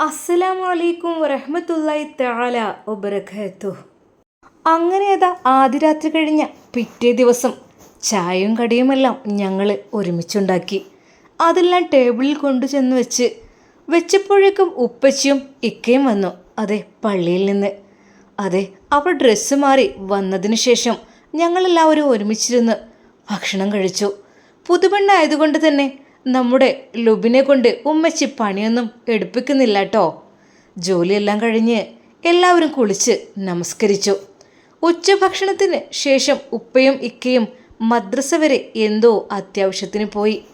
അസ്സലാമലൈക്കും വറഹമത്തല്ലായി താല ഒബരഖത്തു അങ്ങനെ അതാ ആദ്യ രാത്രി കഴിഞ്ഞ പിറ്റേ ദിവസം ചായയും കടിയുമെല്ലാം ഞങ്ങൾ ഒരുമിച്ചുണ്ടാക്കി. അതെല്ലാം ടേബിളിൽ കൊണ്ടു ചെന്ന് വെച്ച് വെച്ചപ്പോഴേക്കും ഉപ്പച്ചിയും ഇക്കയും വന്നു. അതെ പള്ളിയിൽ നിന്ന്. അതെ അവർ ഡ്രസ്സ് മാറി വന്നതിന് ശേഷം ഞങ്ങളെല്ലാവരും ഒരുമിച്ചിരുന്ന് ഭക്ഷണം കഴിച്ചു. പുതുപെണ്ണായതുകൊണ്ട് തന്നെ നമ്മുടെ ലുബിനെ കൊണ്ട് ഉമ്മച്ചി പണിയൊന്നും എടുപ്പിക്കുന്നില്ല കേട്ടോ ജോലിയെല്ലാം കഴിഞ്ഞ് എല്ലാവരും കുളിച്ച് നമസ്കരിച്ചു. ഉച്ചഭക്ഷണത്തിന് ശേഷം ഉപ്പയും ഇക്കയും മദ്രസ വരെ എന്തോ അത്യാവശ്യത്തിന് പോയി.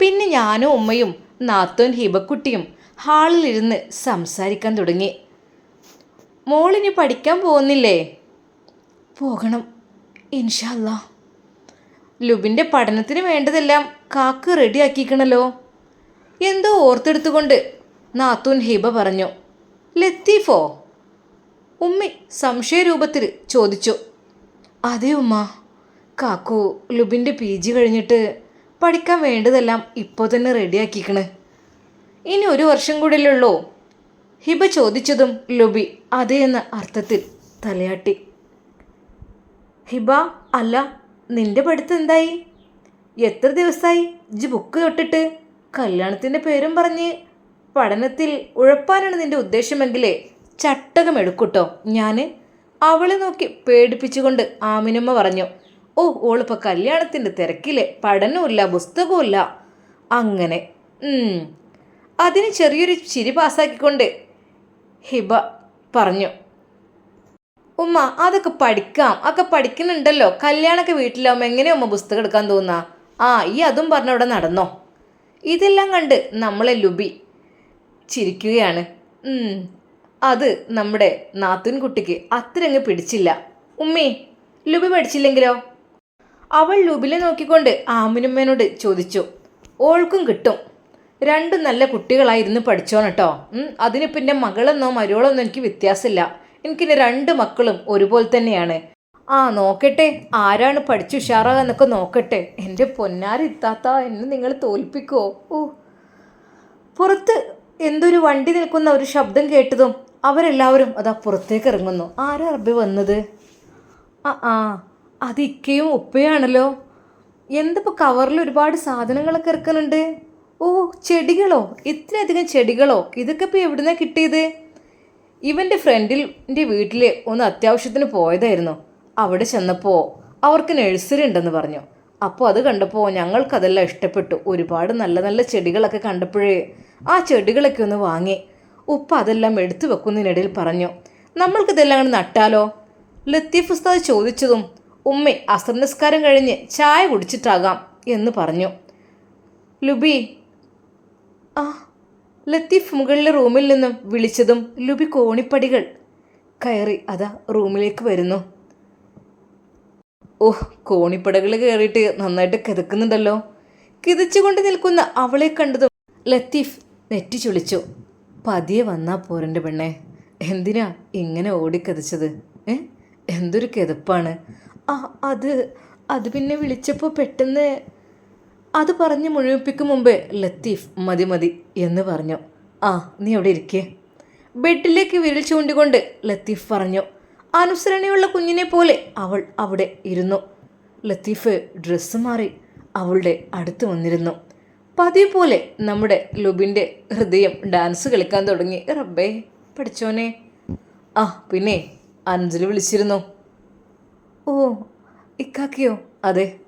പിന്നെ ഞാനും ഉമ്മയും നാത്തോൻ ഹിബക്കുട്ടിയും ഹാളിലിരുന്ന് സംസാരിക്കാൻ തുടങ്ങി. മോളിനി പഠിക്കാൻ പോകുന്നില്ലേ? പോകണം ഇൻഷാല്ലാ ലുബിന്റെ പഠനത്തിന് വേണ്ടതെല്ലാം കാക്ക് റെഡിയാക്കിക്കണല്ലോ. എന്തോ ഓർത്തെടുത്തുകൊണ്ട് നാത്തൂൻ ഹിബ പറഞ്ഞു ലത്തീഫോ? ഉമ്മി സംശയരൂപത്തിൽ ചോദിച്ചു അതെ ഉമ്മ കാക്കു ലുബിന്റെ പി ജി കഴിഞ്ഞിട്ട് പഠിക്കാൻ വേണ്ടതെല്ലാം ഇപ്പോൾ തന്നെ റെഡിയാക്കിക്കണ്. ഇനി ഒരു വർഷം കൂടെയല്ലേ ഉള്ളൂ ഹിബ ചോദിച്ചതും ലുബി അതേ എന്ന അർത്ഥത്തിൽ തലയാട്ടി. ഹിബ അല്ല നിന്റെ പഠിത്തം എന്തായി? എത്ര ദിവസമായി ഇജ് ബുക്ക് തൊട്ടിട്ട്. കല്യാണത്തിന്റെ പേരും പറഞ്ഞ്. പഠനത്തിൽ ഉഴപ്പാനാണ് നിന്റെ ഉദ്ദേശമെങ്കിലേ. ചട്ടകം എടുക്കൂട്ടോ. ഞാൻ അവളെ നോക്കി പേടിപ്പിച്ചുകൊണ്ട് ആമിനമ്മ പറഞ്ഞു. ഓ ഓളിപ്പോൾ കല്യാണത്തിന്റെ തിരക്കിലെ പഠനവുമില്ല പുസ്തകവുമില്ല. അങ്ങനെ. അതിന് ചെറിയൊരു ചിരി പാസ്സാക്കിക്കൊണ്ട് ഹിബ പറഞ്ഞു. ഉമ്മ അതൊക്കെ പഠിക്കാം. അതൊക്കെ പഠിക്കുന്നുണ്ടല്ലോ. കല്യാണമൊക്കെ വീട്ടിലാവുമ്പോൾ എങ്ങനെയാ ഉമ്മ പുസ്തകം എടുക്കാൻ തോന്നുക ആ ഈ അതും പറഞ്ഞ അവിടെ നടന്നോ? ഇതെല്ലാം കണ്ട് നമ്മളെ ലുബി ചിരിക്കുകയാണ്. അത് നമ്മുടെ നാത്തുൻ കുട്ടിക്ക് അത്രയങ്ങ് പിടിച്ചില്ല. ഉമ്മേ ലുബി പഠിച്ചില്ലെങ്കിലോ? അവൾ ലുബിലെ നോക്കിക്കൊണ്ട് ആമിനുമ്മേനോട് ചോദിച്ചു. ഓൾക്കും കിട്ടും. രണ്ടും നല്ല കുട്ടികളായിരുന്നു പഠിച്ചോണം കേട്ടോ അതിന് പിന്നെ മകളെന്നോ മരുവളെന്നോ എനിക്ക് വ്യത്യാസമില്ല. എനിക്കിന്റെ രണ്ട് മക്കളും ഒരുപോലെ തന്നെയാണ്. ആ നോക്കട്ടെ. ആരാണ് പഠിച്ചു ഉഷാറാകാന്നൊക്കെ നോക്കട്ടെ. എന്റെ പൊന്നാരിത്താത്ത എന്നെ നിങ്ങൾ തോൽപ്പിക്കുമോ ഓ. പുറത്ത് എന്തൊരു വണ്ടി നിൽക്കുന്ന ഒരു ശബ്ദം കേട്ടതും അവരെല്ലാവരും അതാ പുറത്തേക്ക് ഇറങ്ങുന്നു. ആരാ അറബി വന്നത്? ആ ആ. അത് ഇക്കയും ഉപ്പയാണല്ലോ. എന്തിപ്പോൾ കവറിൽ ഒരുപാട് സാധനങ്ങളൊക്കെ ഇറക്കുന്നുണ്ട്? ഓ ചെടികളോ? ഇത്രയധികം ചെടികളോ? ഇതൊക്കെ ഇപ്പോൾ എവിടുന്നാണ് കിട്ടിയത്? ഇവന്റെ ഫ്രണ്ടിന്റെ വീട്ടിൽ ഒന്ന് അത്യാവശ്യത്തിന് പോയതായിരുന്നു. അവിടെ ചെന്നപ്പോൾ അവർക്ക് നഴ്സറി ഉണ്ടെന്ന് പറഞ്ഞു. അപ്പോൾ അത് കണ്ടപ്പോൾ ഞങ്ങൾക്കതെല്ലാം ഇഷ്ടപ്പെട്ടു. ഒരുപാട് നല്ല നല്ല ചെടികളൊക്കെ കണ്ടപ്പോഴേ ആ ചെടികളൊക്കെ ഒന്ന് വാങ്ങി. ഉപ്പ അതെല്ലാം എടുത്തു വെക്കുന്നതിനിടയിൽ പറഞ്ഞു നമ്മൾക്കിതെല്ലാം അങ്ങ് നട്ടാലോ? ലത്തീഫ് ഉസ്താദ് ചോദിച്ചതും ഉമ്മ അസർ നിസ്കാരം കഴിഞ്ഞ് ചായ കുടിച്ചിട്ടാകാം എന്ന് പറഞ്ഞു. ലുബി ആ ലത്തീഫ് മുകളിലെ റൂമിൽ നിന്നും വിളിച്ചതും ലുബി കോണിപ്പടികൾ കയറി അതാ റൂമിലേക്ക് വരുന്നു. ഓഹ് കോണിപ്പടകൾ കയറിയിട്ട് നന്നായിട്ട് കിതക്കുന്നുണ്ടല്ലോ. കിതച്ചുകൊണ്ട് നിൽക്കുന്ന അവളെ കണ്ടതും ലത്തീഫ് നെറ്റി ചുളിച്ചു. പതിയെ വന്നാ പോരന്റെ പെണ്ണെ. എന്തിനാ ഇങ്ങനെ ഓടിക്കതച്ചത് ഏ? എന്തൊരു കിതപ്പാണ്. ആ അത് അത് പിന്നെ വിളിച്ചപ്പോൾ പെട്ടെന്ന് അത് പറഞ്ഞ് മുഴുവിപ്പിക്കും മുമ്പേ ലത്തീഫ് മതി മതി എന്ന് പറഞ്ഞു. ആ നീ അവിടെ ഇരിക്കേ. ബെഡിലേക്ക് വിരൽ ചൂണ്ടിക്കൊണ്ട് ലത്തീഫ് പറഞ്ഞു. അനുസരണയുള്ള കുഞ്ഞിനെ പോലെ അവൾ അവിടെ ഇരുന്നു. ലത്തീഫ് ഡ്രസ്സ് മാറി അവളുടെ അടുത്ത് വന്നിരുന്നു. പതിവ് പോലെ നമ്മുടെ ലുബിന്റെ ഹൃദയം ഡാൻസ് കളിക്കാൻ തുടങ്ങി. റബ്ബേ പഠിച്ചോനെ. ആ പിന്നെ അഞ്ജലി വിളിച്ചിരുന്നു. ഓ ഇക്കാക്കിയോ? അതെ.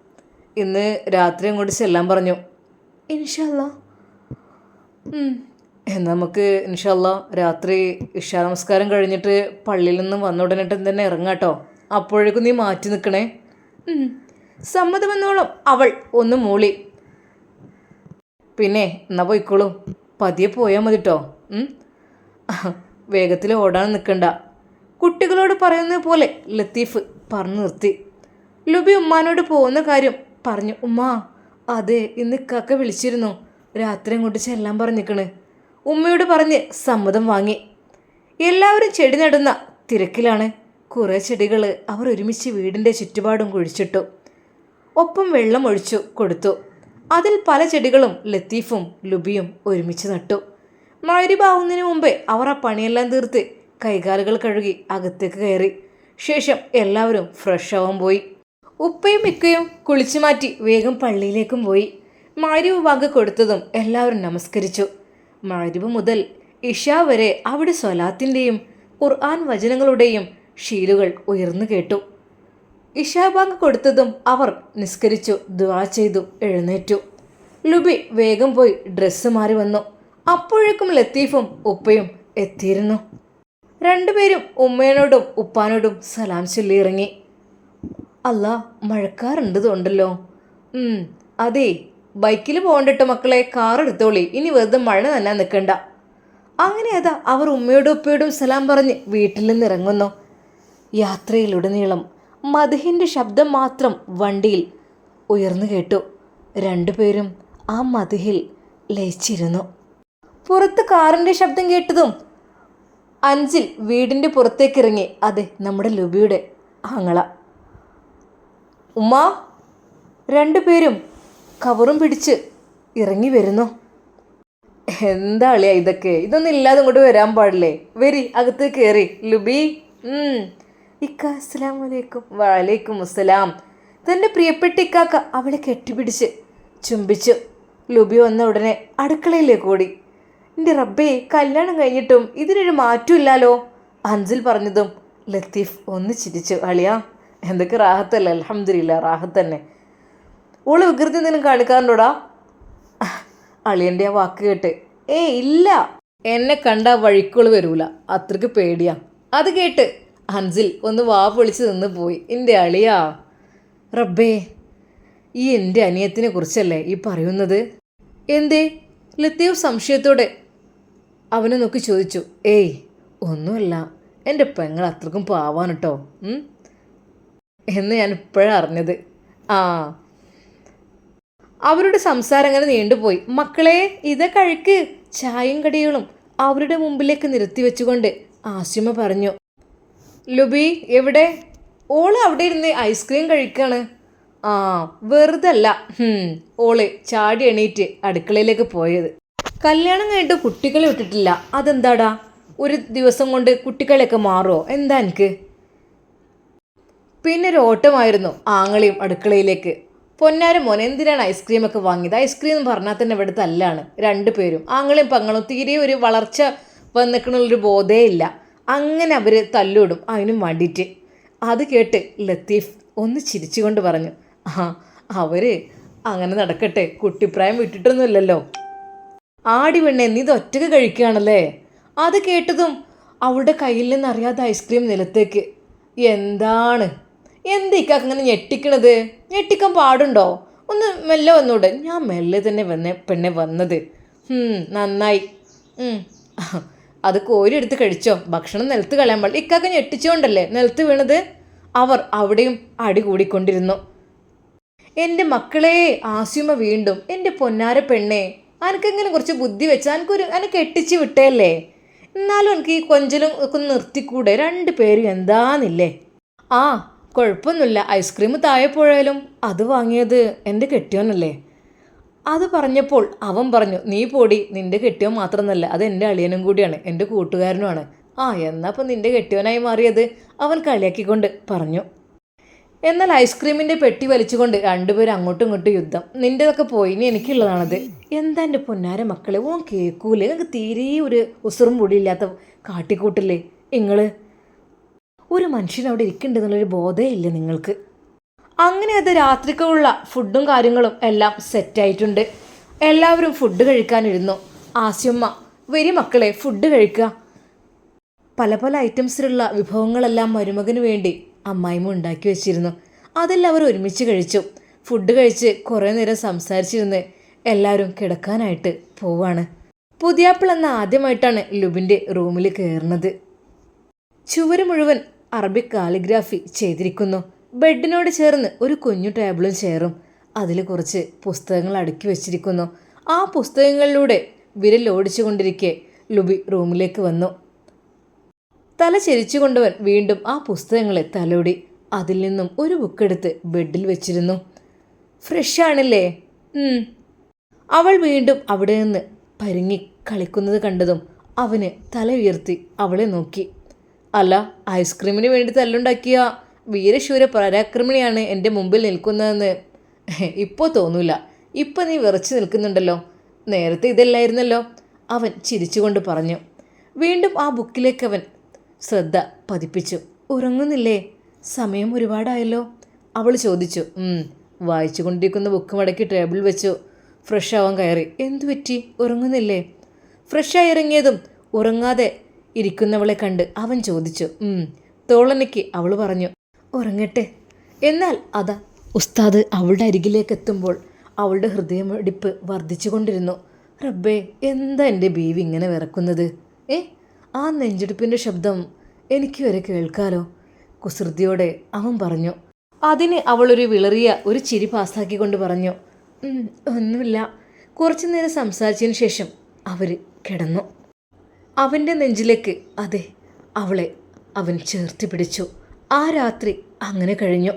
ഇന്ന് രാത്രി അങ്ങോട്ട് ചെല്ലാൻ പറഞ്ഞു. ഇൻഷല്ല എന്നാൽ നമുക്ക് ഇൻഷല്ല രാത്രി ഇഷാ നമസ്കാരം കഴിഞ്ഞിട്ട് പള്ളിയിൽ നിന്ന് വന്ന ഉടനെ തന്നെ ഇറങ്ങാട്ടോ അപ്പോഴേക്കും നീ മാറ്റി നിൽക്കണേ. സമ്മതം സമ്മതമെന്നോളം അവൾ ഒന്ന് മൂളി. പിന്നെ എന്നാ പോയിക്കോളൂ. പതിയെ പോയാൽ മതി കേട്ടോ വേഗത്തിൽ ഓടാൻ നിൽക്കണ്ട. കുട്ടികളോട് പറയുന്നത് പോലെ ലത്തീഫ് പറഞ്ഞു നിർത്തി. ലുബി ഉമ്മാനോട് പോകുന്ന കാര്യം പറഞ്ഞു ഉമ്മാ അതെ ഇന്ന് കക്ക വിളിച്ചിരുന്നു. രാത്രി അങ്ങോട്ട് ചെല്ലാൻ പറഞ്ഞിക്കണ്. ഉമ്മയോട് പറഞ്ഞ് സമ്മതം വാങ്ങി. എല്ലാവരും ചെടി നടുന്ന തിരക്കിലാണ്. കുറേ ചെടികൾ അവർ ഒരുമിച്ച് വീടിന്റെ ചുറ്റുപാടും കുഴിച്ചിട്ടു. ഒപ്പം വെള്ളം ഒഴിച്ചു കൊടുത്തു. അതിൽ പല ചെടികളും ലത്തീഫും ലുബിയും ഒരുമിച്ച് നട്ടു. മഴരിപാവുന്നതിന് മുമ്പേ അവർ ആ പണിയെല്ലാം തീർത്ത് കൈകാലുകൾ കഴുകി അകത്തേക്ക് കയറി. ശേഷം എല്ലാവരും ഫ്രഷ് ആവാൻ പോയി. ഉപ്പയും മിക്കയും കുളിച്ചു മാറ്റി വേഗം പള്ളിയിലേക്കും പോയി. മാരിവ് വക കൊടുത്തതും എല്ലാവരും നമസ്കരിച്ചു. മാരിവ് മുതൽ ഇഷ വരെ അവിടെ സ്വലാത്തിന്റെയും ഖുർആൻ വചനങ്ങളുടെയും ഷീലുകൾ ഉയർന്നു കേട്ടു. ഇഷാബാങ്ക് കൊടുത്തതും അവർ നിസ്കരിച്ചു ദുആ ചെയ്തു എഴുന്നേറ്റു. ലുബി വേഗം പോയി ഡ്രസ്സ് മാറി വന്നു. അപ്പോഴേക്കും ലത്തീഫും ഉപ്പയും എത്തിയിരുന്നു. രണ്ടുപേരും ഉമ്മയോടും ഉപ്പാനോടും സലാം ചൊല്ലി ഇറങ്ങി അല്ല മഴക്കാറുണ്ട് തോണ്ടല്ലോ. അതെ ബൈക്കിൽ പോകണ്ടിട്ട് മക്കളെ കാർ എടുത്തോളി ഇനി വെറുതെ മഴ നന്നാൻ നിൽക്കണ്ട അങ്ങനെ അതാ അവർ ഉമ്മയോടും ഉപ്പയോടും സലാം പറഞ്ഞ് വീട്ടിൽ നിന്ന് ഇറങ്ങുന്നു. യാത്രയിലുടനീളം മധുഹിന്റെ ശബ്ദം മാത്രം വണ്ടിയിൽ ഉയർന്നു കേട്ടു. രണ്ടുപേരും ആ മധുഹിൽ ലയിച്ചിരുന്നു. പുറത്ത് കാറിന്റെ ശബ്ദം കേട്ടതും അഞ്ചിൽ വീടിന്റെ പുറത്തേക്കിറങ്ങി അതെ നമ്മുടെ ലുബിയുടെ ആങ്ങള. ഉമ്മ രണ്ടുപേരും കവറും പിടിച്ച് ഇറങ്ങി വരുന്നു. എന്താ അളിയാ ഇതൊക്കെ? ഇതൊന്നും ഇല്ലാതെ ഇങ്ങോട്ട് വരാൻ പാടില്ലേ? വരി അകത്ത് കയറി ലുബി. ഇക്ക അസ്സലാം വലൈക്കും വലൈക്കും അസ്സലാം. തന്റെ പ്രിയപ്പെട്ട ഇക്കാക്ക അവളെ കെട്ടിപ്പിടിച്ച് ചുംബിച്ചു. ലുബി വന്ന ഉടനെ അടുക്കളയിലേക്ക് ഓടി. എന്റെ റബ്ബേ കല്യാണം കഴിഞ്ഞിട്ടും ഇതിനൊരു മാറ്റമില്ലാലോ അൻസിൽ പറഞ്ഞതും ലത്തീഫ് ഒന്ന് ചിരിച്ചു. അളിയാ എന്തൊക്കെ റാഹത്തല്ലേ? അലഹമില്ല റാഹത്ത് തന്നെ. ഓൾ വികൃതി എന്തെങ്കിലും കാണിക്കാറുണ്ടോടാ? അളിയന്റെ ആ വാക്ക് കേട്ട്. ഏ ഇല്ല. എന്നെ കണ്ട വഴിക്കോൾ വരൂല. അത്രയ്ക്ക് പേടിയാ. അത് കേട്ട് ഹൻസിൽ ഒന്ന് വാ പൊളിച്ച് നിന്ന് പോയി. എന്റെ അളിയാ. റബ്ബേ ഈ എന്റെ അനിയത്തിനെ കുറിച്ചല്ലേ ഈ പറയുന്നത്? എന്തേ? ലത്തീവ് സംശയത്തോടെ അവനെ നോക്കി ചോദിച്ചു. ഏയ് ഒന്നുമല്ല. എന്റെ പെങ്ങൾ അത്രക്കും പാവാണ് കേട്ടോ എന്ന് ഞാൻ ഇപ്പോഴാണ് അറിഞ്ഞത്. ആ. അവരുടെ സംസാരം അങ്ങനെ നീണ്ടുപോയി. മക്കളെ ഇത് കഴിക്ക്. ചായയും കടികളും അവരുടെ മുമ്പിലേക്ക് നിരത്തി വെച്ചുകൊണ്ട് ആസിമ പറഞ്ഞു ലുബി എവിടെ? ഓൾ അവിടെ ഇരുന്ന് ഐസ്ക്രീം കഴിക്കാണ്. ആ വെറുതല്ല. ഓൾ ചാടി എണീറ്റ് അടുക്കളയിലേക്ക് പോയത്. കല്യാണം കഴിഞ്ഞിട്ട് കുട്ടികളെ വിട്ടിട്ടില്ല. അതെന്താടാ? ഒരു ദിവസം കൊണ്ട് കുട്ടികളെയൊക്കെ മാറുമോ എന്താ എനിക്ക് പിന്നെ ഒരു ഓട്ടമായിരുന്നു ആങ്ങളെയും അടുക്കളയിലേക്ക്. പൊന്നാര മോൻ എന്തിനാണ് ഐസ്ക്രീം ഒക്കെ വാങ്ങിയത്? ഐസ്ക്രീം എന്ന് പറഞ്ഞാൽ തന്നെ ഇവിടെ തല്ലാണ്. രണ്ടുപേരും ആങ്ങളെയും പങ്ങളും തീരെ ഒരു വളർച്ച വന്നിക്കണുള്ളൊരു ബോധേ ഇല്ല അങ്ങനെ അവർ തല്ലുവിടും അതിനും വേണ്ടിയിട്ട്. അത് കേട്ട് ലത്തീഫ് ഒന്ന് ചിരിച്ചുകൊണ്ട് പറഞ്ഞു ആ അവർ അങ്ങനെ നടക്കട്ടെ. കുട്ടിപ്രായം വിട്ടിട്ടൊന്നുമില്ലല്ലോ. ആടി പെണ്ണെ നീ ഇത് ഒറ്റയ്ക്ക് കഴിക്കുകയാണല്ലേ? അത് കേട്ടതും അവളുടെ കയ്യിൽ നിന്ന് അറിയാതെ ഐസ്ക്രീം നിലത്തേക്ക്. എന്താണ് എന്തിക്കാ ഇങ്ങനെ ഞെട്ടിക്കണത്? ഞെട്ടിക്കാൻ പാടുണ്ടോ? ഒന്ന് മെല്ലെ വന്നൂടെ. ഞാൻ മെല്ലെ തന്നെ വന്നേ പെണ്ണെ വന്നത്. നന്നായി. അത് കോരി എടുത്ത് കഴിച്ചോ. ഭക്ഷണം നിലത്ത് കളയാൻ പാടില്ല. ഇക്കാക്ക ഞെട്ടിച്ചുകൊണ്ടല്ലേ നിലത്ത് വീണത്? അവർ അവിടെയും അടി കൂടിക്കൊണ്ടിരുന്നു. എന്റെ മക്കളെ ആസ്യുമ വീണ്ടും. എന്റെ പൊന്നാര പെണ്ണെ അനക്കെങ്കിലും കുറച്ച് ബുദ്ധി വെച്ചാൽ എനിക്കൊരു അനക്ക് കെട്ടിച്ച് വിട്ടേല്ലേ? എന്നാലും എനിക്ക് ഈ കൊഞ്ചലും ഒക്കെ നിർത്തിക്കൂടെ? രണ്ട് പേരും എന്താന്നില്ലേ? ആ കുഴപ്പമൊന്നുമില്ല. ഐസ്ക്രീം താഴെ പോയാലും അത് വാങ്ങിയത് എന്റെ കെട്ടിയോനല്ലേ. അത് പറഞ്ഞപ്പോൾ അവൻ പറഞ്ഞു നീ പോടി നിന്റെ കെട്ടിയോൻ മാത്രമെന്നല്ല അത് എന്റെ അളിയനും കൂടിയാണ് എന്റെ കൂട്ടുകാരനുമാണ്. ആ എന്നാൽ അപ്പം നിന്റെ കെട്ടിയോനായി മാറിയത്? അവൻ കളിയാക്കിക്കൊണ്ട് പറഞ്ഞു. എന്നാൽ ഐസ്ക്രീമിന്റെ പെട്ടി വലിച്ചുകൊണ്ട് രണ്ടുപേരും അങ്ങോട്ടും ഇങ്ങോട്ടും യുദ്ധം. നിന്റെതൊക്കെ പോയി ഇനി എനിക്കുള്ളതാണത്. എന്താ എന്റെ പൊന്നാര മക്കളെ ഓൻ കേൾക്കൂലേ? നിങ്ങൾക്ക് തീരെ ഒരു ഉസറും പൊടിയില്ലാത്ത കാട്ടിക്കൂട്ടില്ലേ? നിങ്ങൾ ഒരു മനുഷ്യൻ അവിടെ ഇരിക്കുന്നുണ്ടെന്നുള്ളൊരു ഇല്ല നിങ്ങൾക്ക്. അങ്ങനെ അത് രാത്രിക്കുള്ള ഫുഡും കാര്യങ്ങളും എല്ലാം സെറ്റായിട്ടുണ്ട് എല്ലാവരും ഫുഡ് കഴിക്കാനിരുന്നു. ആസ്യമ്മ വരി മക്കളെ ഫുഡ് കഴിക്കുക പല പല ഐറ്റംസിലുള്ള വിഭവങ്ങളെല്ലാം മരുമകന് വേണ്ടി അമ്മായിമ്മ ഉണ്ടാക്കി വെച്ചിരുന്നു. അതെല്ലാം അവർ ഒരുമിച്ച് കഴിച്ചു. ഫുഡ് കഴിച്ച് കുറേ നേരം സംസാരിച്ചിരുന്ന് എല്ലാവരും കിടക്കാനായിട്ട് പോവാണ്. പുതിയാപ്പിൾ എന്ന ആദ്യമായിട്ടാണ് ലുബിന്റെ റൂമിൽ കയറുന്നത്. ചുവര് മുഴുവൻ അറബിക് കാലിഗ്രാഫി ചെയ്തിരിക്കുന്നു. ബെഡിനോട് ചേർന്ന് ഒരു കുഞ്ഞു ടേബിളും ചേറും അതിൽ കുറച്ച് പുസ്തകങ്ങൾ അടുക്കി വെച്ചിരിക്കുന്നു. ആ പുസ്തകങ്ങളിലൂടെ വിരൽ ഓടിച്ചുകൊണ്ടിരിക്കെ ലുബി റൂമിലേക്ക് വന്നു. തല ചെരിച്ചുകൊണ്ടവൻ വീണ്ടും ആ പുസ്തകങ്ങളെ തലോടി. അതിൽ നിന്നും ഒരു ബുക്കെടുത്ത് ബെഡിൽ വെച്ചിരുന്നു. ഫ്രഷ് ആണല്ലേ? അവൾ വീണ്ടും അവിടെ നിന്ന് പരുങ്ങി കളിക്കുന്നത് കണ്ടതും അവന് തല ഉയർത്തി അവളെ നോക്കി. അല്ല ഐസ്ക്രീമിന് വേണ്ടി തല്ലുണ്ടാക്കിയ വീരശൂര പരാക്രമണിയാണ് എന്റെ മുമ്പിൽ നിൽക്കുന്നതെന്ന്. ഇപ്പോൾ തോന്നൂല. ഇപ്പം നീ വിറച്ചു നിൽക്കുന്നുണ്ടല്ലോ. നേരത്തെ ഇതല്ലായിരുന്നല്ലോ അവൻ ചിരിച്ചുകൊണ്ട് പറഞ്ഞു. വീണ്ടും ആ ബുക്കിലേക്ക് അവൻ ശ്രദ്ധ പതിപ്പിച്ചു. ഉറങ്ങുന്നില്ലേ? സമയം ഒരുപാടായല്ലോ. അവൾ ചോദിച്ചു. വായിച്ചു കൊണ്ടിരിക്കുന്ന ബുക്ക് മടക്കി ടേബിൾ വെച്ചു. ഫ്രഷ് ആവാൻ കയറി. എന്തു പറ്റി? ഉറങ്ങുന്നില്ലേ? ഫ്രഷായി ഇറങ്ങിയതും ഉറങ്ങാതെ ഇരിക്കുന്നവളെ കണ്ട് അവൻ ചോദിച്ചു. തോളനയ്ക്ക് അവൾ പറഞ്ഞു ഉറങ്ങട്ടെ. എന്നാൽ അതാ ഉസ്താദ് അവളുടെ അരികിലേക്ക് എത്തുമ്പോൾ അവളുടെ ഹൃദയമിടിപ്പ് വർദ്ധിച്ചുകൊണ്ടിരുന്നു. റബ്ബേ എന്താ എന്റെ ബീവി ഇങ്ങനെ വിറക്കുന്നത്? ഏ ആ നെഞ്ചെടുപ്പിന്റെ ശബ്ദം എനിക്ക് വരെ കേൾക്കാലോ? കുസൃതിയോടെ അവൻ പറഞ്ഞു. അതിന് അവളൊരു വിളറിയ ഒരു ചിരി പാസ്സാക്കിക്കൊണ്ട് പറഞ്ഞു ഒന്നുമില്ല. കുറച്ചു നേരം സംസാരിച്ചതിന് ശേഷം അവർ കിടന്നു. അവന്റെ നെഞ്ചിലേക്ക് അതെ അവളെ അവൻ ചേർത്ത് പിടിച്ചു. ആ രാത്രി അങ്ങനെ കഴിഞ്ഞു.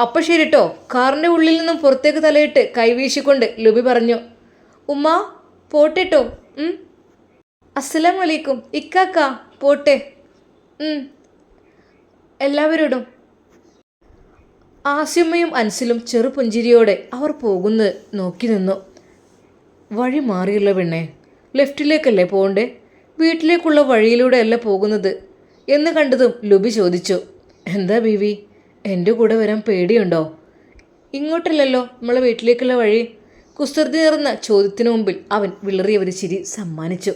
അപ്പം ശരി കേട്ടോ കാറിന്റെ ഉള്ളിൽ നിന്നും പുറത്തേക്ക് തലയിട്ട് കൈവീശിക്കൊണ്ട് ലുബി പറഞ്ഞു ഉമ്മ പോട്ടെട്ടോ. അസ്സലാം വലൈക്കും ഇക്കാക്ക പോട്ടെ. എല്ലാവരോടും. ആസ്യമ്മയും അൻസിലും ചെറുപുഞ്ചിരിയോടെ അവർ പോകുന്നത് നോക്കി നിന്നു. വഴി മാറിയുള്ള പെണ്ണെ. ലെഫ്റ്റിലേക്കല്ലേ പോകണ്ടേ? വീട്ടിലേക്കുള്ള വഴിയിലൂടെ അല്ല പോകുന്നത്? എന്ന് കണ്ടതും ലുബി ചോദിച്ചു. എന്താ ബീവി? എന്റെ കൂടെ വരാൻ പേടിയുണ്ടോ? ഇങ്ങോട്ടല്ലല്ലോ നമ്മളെ വീട്ടിലേക്കുള്ള വഴി. കുസൃതി നിറഞ്ഞ ചോദ്യത്തിനു മുമ്പിൽ അവൻ വിളറിയ ഒരു ചിരി സമ്മാനിച്ചു.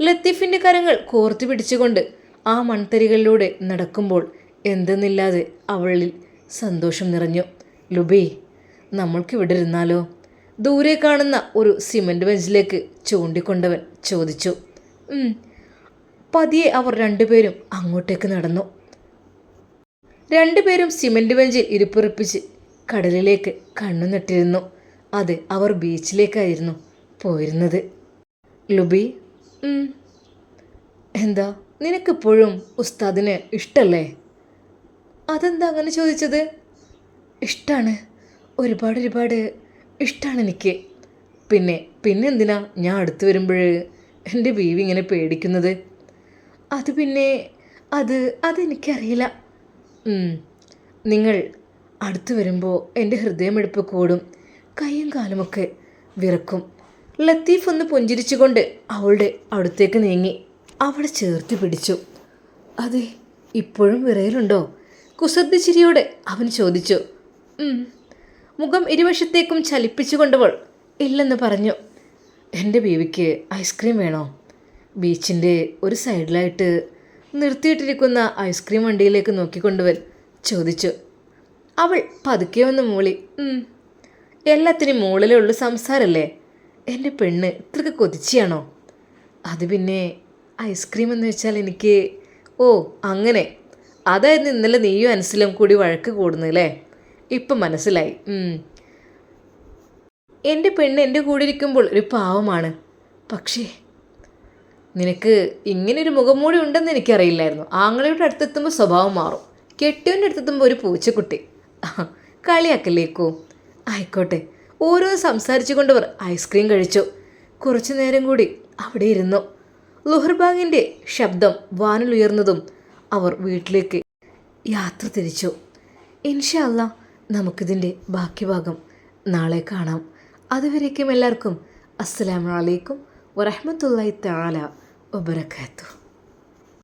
ലത്തീഫിന്റെ കരങ്ങൾ കോർത്തു പിടിച്ചുകൊണ്ട് ആ മൺതരികളിലൂടെ നടക്കുമ്പോൾ എന്തെന്നില്ലാതെ അവളിൽ സന്തോഷം നിറഞ്ഞു. ലുബി നമ്മൾക്കിവിടെ ഇരുന്നാലോ? ദൂരെ കാണുന്ന ഒരു സിമന്റ് ബെഞ്ചിലേക്ക് ചൂണ്ടിക്കൊണ്ടവൻ ചോദിച്ചു. പതിയെ അവർ രണ്ടുപേരും അങ്ങോട്ടേക്ക് നടന്നു. രണ്ടുപേരും സിമന്റ് ബെഞ്ചിൽ ഇരിപ്പുറപ്പിച്ച് കടലിലേക്ക് കണ്ണു നട്ടിരുന്നു. അത് അവർ ബീച്ചിലേക്കായിരുന്നു പോയിരുന്നത്. ലുബി എന്താ നിനക്കിപ്പോഴും ഉസ്താദിന് ഇഷ്ടല്ലേ? അതെന്താ അങ്ങനെ ചോദിച്ചത്? ഇഷ്ടമാണ് ഒരുപാട് ഒരുപാട് ഇഷ്ടമാണ് എനിക്ക്. പിന്നെ പിന്നെ എന്തിനാ ഞാൻ അടുത്ത് വരുമ്പോൾ എന്റെ ബീവി ഇങ്ങനെ പേടിക്കുന്നത്? അത് പിന്നെ അത് അതെനിക്കറിയില്ല. നിങ്ങൾ അടുത്ത് വരുമ്പോൾ എന്റെ ഹൃദയമെടുപ്പ് കൂടും. കൈയും കാലുമൊക്കെ വിറക്കും. ലത്തീഫ് ഒന്ന് പുഞ്ചിരിച്ചുകൊണ്ട് അവളുടെ അടുത്തേക്ക് നീങ്ങി. അവളെ ചേർത്ത് പിടിച്ചു. അതെ ഇപ്പോഴും വിറയലുണ്ടോ? കുസൃതി ചിരിയോടെ അവൻ ചോദിച്ചു. മുഖം ഇരുവശത്തേക്കും ചലിപ്പിച്ചുകൊണ്ടവൾ ഇല്ലെന്ന് പറഞ്ഞു. എന്റെ ബീവിക്ക് ഐസ്ക്രീം വേണോ? ബീച്ചിന്റെ ഒരു സൈഡിലായിട്ട് നിർത്തിയിട്ടിരിക്കുന്ന ഐസ്ക്രീം വണ്ടിയിലേക്ക് നോക്കിക്കൊണ്ടുവൻ ചോദിച്ചു. അവൾ പതുക്കെ ഒന്ന് മൂളി. എല്ലാത്തിനും മുകളിലേ ഉള്ളു സംസാരല്ലേ എന്റെ പെണ്ണ് ഇത്രക്ക് കൊതിച്ചിയാണോ? അത് പിന്നെ ഐസ്ക്രീം എന്ന് വെച്ചാൽ എനിക്ക് ഓ അങ്ങനെ. അതായിരുന്നു ഇന്നലെ നീയും അനസിലും കൂടി വഴക്ക് കൂടുന്നല്ലേ ഇപ്പം മനസ്സിലായി. എന്റെ പെണ്ണ് എന്റെ കൂടെ ഇരിക്കുമ്പോൾ ഒരു പാവമാണ്. പക്ഷേ നിനക്ക് ഇങ്ങനൊരു മുഖംമൂടി ഉണ്ടെന്ന് എനിക്കറിയില്ലായിരുന്നു. ആങ്ങളയുടെ അടുത്തെത്തുമ്പോൾ സ്വഭാവം മാറും. കെട്ടിയവന്റെ അടുത്തെത്തുമ്പോൾ ഒരു പൂച്ചക്കുട്ടി. കളിയാക്കല്ലേക്കോ ആയിക്കോട്ടെ. ഓരോ സംസാരിച്ചു കൊണ്ടവർ ഐസ്ക്രീം കഴിച്ചു. കുറച്ചു നേരം കൂടി അവിടെ ഇരുന്നു. ലുഹർബാഗിന്റെ ശബ്ദം വാനിലുയർന്നതും അവർ വീട്ടിലേക്ക് യാത്ര തിരിച്ചു. ഇൻഷല്ല നമുക്കിതിന്റെ ബാക്കി ഭാഗം നാളെ കാണാം. അതുവരേക്കും എല്ലാവർക്കും അസ്സലാമു അലൈക്കും വറഹ്മത്തുള്ളാഹി തആല വബറകാതുഹു.